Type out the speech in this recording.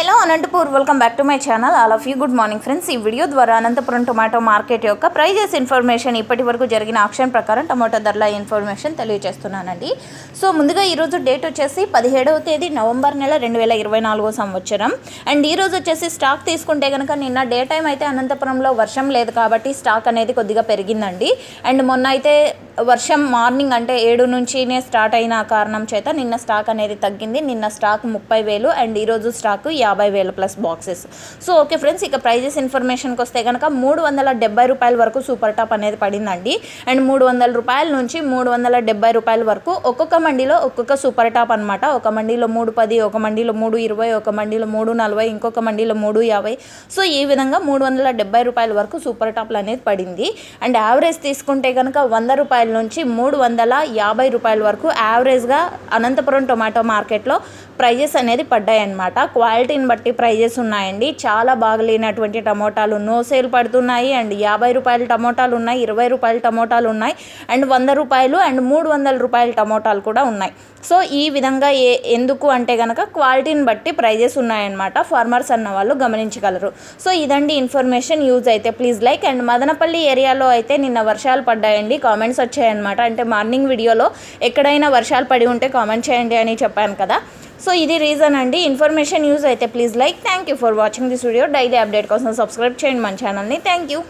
hello. Anantapur. Welcome back to my channel all of you good morning friends ఈ video ద్వారా Anantapuram tomato market యొక్క prices information ఇప్పటి వరకు జరిగిన ఆక్షన్ ప్రకారం టొమాటో ధరల ఇన్ఫర్మేషన్ తెలియజేస్తున్నానండి. సో ముందుగా ఈరోజు డేట్ వచ్చేసి పదిహేడవ తేదీ నవంబర్ నెల రెండు వేల ఇరవై నాలుగో సంవత్సరం. అండ్ ఈ రోజు వచ్చేసి స్టాక్ తీసుకుంటే కనుక నిన్న డే టైం అయితే అనంతపురంలో వర్షం లేదు కాబట్టి స్టాక్ అనేది కొద్దిగా పెరిగిందండి. అండ్ మొన్న అయితే వర్షం మార్నింగ్ అంటే ఏడు నుంచినే స్టార్ట్ అయిన కారణం చేత నిన్న స్టాక్ అనేది తగ్గింది. నిన్న స్టాక్ ముప్పై వేలు అండ్ ఈరోజు స్టాక్ యాభై వేల plus boxes. So okay friends ఇక ప్రైజెస్ ఇన్ఫర్మేషన్కి వస్తే కనుక మూడు వందల డెబ్బై రూపాయల వరకు సూపర్ టాప్ అనేది పడిందండి. అండ్ మూడు వందల రూపాయల నుంచి మూడు వందల డెబ్బై రూపాయల వరకు ఒక్కొక్క మండీలో ఒక్కొక్క సూపర్ టాప్ అనమాట ఒక మండీలో మూడు పది ఒక మండీలో మూడు ఇరవై ఒక మండీలో మూడు నలభై ఇంకొక మండీలో మూడు యాభై. సో ఈ విధంగా మూడు వందల డెబ్బై రూపాయల వరకు సూపర్ టాప్లు అనేది పడింది. అండ్ యావరేజ్ తీసుకుంటే కనుక వంద రూపాయల నుంచి మూడు వందల యాభై రూపాయల వరకు యావరేజ్గా అనంతపురం టొమాటో మార్కెట్లో ప్రైజెస్ అనేది పడ్డాయి అన్నమాట క్వాలిటీని బట్టి బట్టి ప్రైజెస్ ఉన్నాయండి. చాలా బాగలేనటువంటి టమోటాలు నో సేల్ పడుతున్నాయి. అండ్ యాభై రూపాయల టమోటాలు ఉన్నాయి ఇరవై రూపాయల టమోటాలు ఉన్నాయి అండ్ వంద రూపాయలు అండ్ మూడు వందల రూపాయల టమోటాలు కూడా ఉన్నాయి. సో ఈ విధంగా ఏ ఎందుకు అంటే కనుక క్వాలిటీని బట్టి ప్రైజెస్ ఉన్నాయన్నమాట. ఫార్మర్స్ అన్న వాళ్ళు గమనించగలరు. సో ఇదండి ఇన్ఫర్మేషన్ యూజ్ అయితే ప్లీజ్ లైక్. అండ్ మదనపల్లి ఏరియాలో అయితే నిన్న వర్షాలు పడ్డాయండి. కామెంట్స్ వచ్చాయన్నమాట. అంటే మార్నింగ్ వీడియోలో ఎక్కడైనా వర్షాలు పడి ఉంటే కామెంట్ చేయండి అని చెప్పాను కదా. సో ఇది రీజన్ అండి. ఇన్ఫర్మేషన్ యూజ్ అయితే please like thank you for watching this video daily update కోసం సబ్స్క్రైబ్ చేయండి మన ఛానల్ని థ్యాంక్ యూ